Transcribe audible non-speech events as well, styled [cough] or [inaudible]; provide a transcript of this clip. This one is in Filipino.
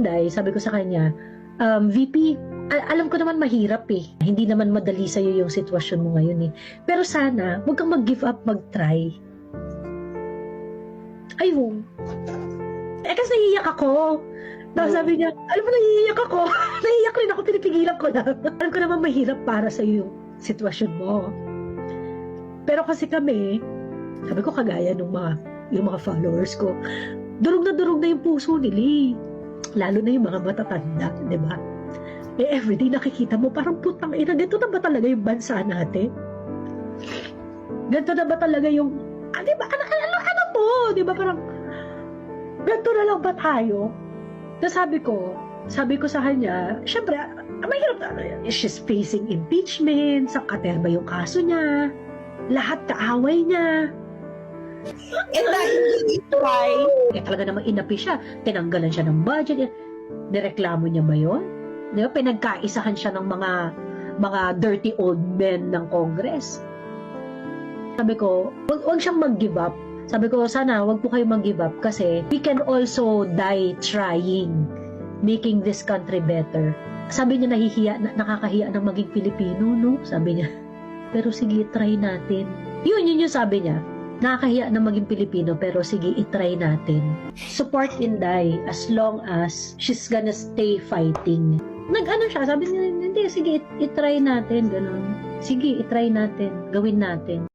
Dahil sabi ko sa kanya, um, VP, a- alam ko naman mahirap eh. Hindi naman madali sa'yo yung sitwasyon mo ngayon eh. Pero sana, huwag kang mag-give up, mag-try. Ay, wong. Eh, kasi naiiyak ako. Tapos sabi niya, alam mo, naiiyak ako. [laughs] naiiyak rin ako, pinipigilan ko lang. [laughs] alam ko naman mahirap para sa'yo yung sitwasyon mo. Pero kasi kami, sabi ko kagaya ng mga, yung mga followers ko, durog na durog na yung puso nila eh. Lalo na yung mga matatanda, di ba? Eh, everyday nakikita mo, parang putang ina, ganito na ba talaga yung bansa natin? Ganito na ba talaga yung, ah, di ba, ano, ano, ano to? Di ba, parang, ganito na lang ba tayo? Na sabi ko, sabi ko sa kanya, syempre, ah, mahirap na, she's facing impeachment, sa katerba yung kaso niya, lahat kaaway niya, And dahil hindi try, eh, talaga namang inapi siya. Tinanggalan siya ng budget. Nireklamo niya ba yun? Di ba? Pinagkaisahan siya ng mga mga dirty old men ng Congress. Sabi ko, wag, wag siyang mag-give up. Sabi ko, sana wag po kayo mag-give up kasi we can also die trying making this country better. Sabi niya nahihiya, na, nakakahiya ng maging Pilipino, no? Sabi niya. [laughs] Pero sige, try natin. Yun, yun yung sabi niya nakakahiya na maging Pilipino pero sige, itry natin. Support Inday as long as she's gonna stay fighting. Nag-ano siya, sabi niya, hindi, sige, it- itry natin, ganun. Sige, itry natin, gawin natin.